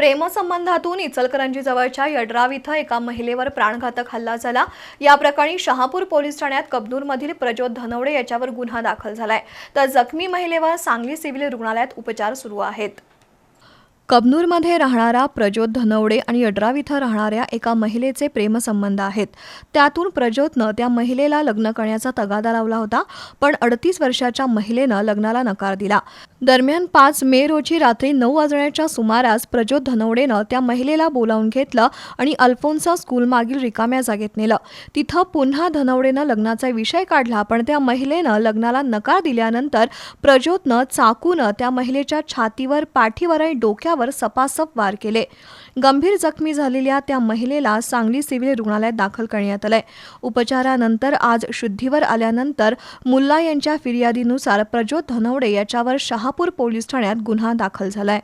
प्रेमसंबंधातून इचलकरंजी जवळच्या यड्राव इथं एका महिलेवर प्राणघातक हल्ला झाला. या प्रकरणी शहापूर पोलीस ठाण्यात कबनूरमधील प्रज्योत धनवडे याच्यावर गुन्हा दाखल झालाय. तर जखमी महिलेवर सांगली सिव्हिल रुग्णालयात उपचार सुरू आहेत. कबनूरमध्ये राहणारा प्रज्योत धनवडे आणि यड्राव इथं राहणाऱ्या एका महिलेचे प्रेमसंबंध आहेत. त्यातून प्रज्योतनं त्या महिलेला लग्न करण्याचा तगादा लावला होता पण अडतीस वर्षाच्या महिलेनं लग्नाला नकार दिला. दरम्यान पाच मे रोजी रात्री नऊ वाजण्याच्या सुमारास प्रज्योत धनवडेनं त्या महिलेला बोलावून घेतलं आणि अल्फोन्सा स्कूलमागील रिकाम्या जागेत नेलं. तिथं पुन्हा धनवडेनं लग्नाचा विषय काढला पण त्या महिलेनं लग्नाला नकार दिल्यानंतर प्रज्योतनं चाकूनं त्या महिलेच्या छातीवर पाठीवर आणि डोक्यावर सपासप वार केले. गंभीर जखमी झालेल्या त्या महिलेला सांगली सिव्हिल रुग्णालयात दाखल करण्यात आलंय. उपचारानंतर आज शुद्धीवर आल्यानंतर मुल्ला यांच्या फिर्यादीनुसार प्रज्योत धनवडे याच्यावर शहापूर पोलीस ठाण्यात गुन्हा दाखल झालाय.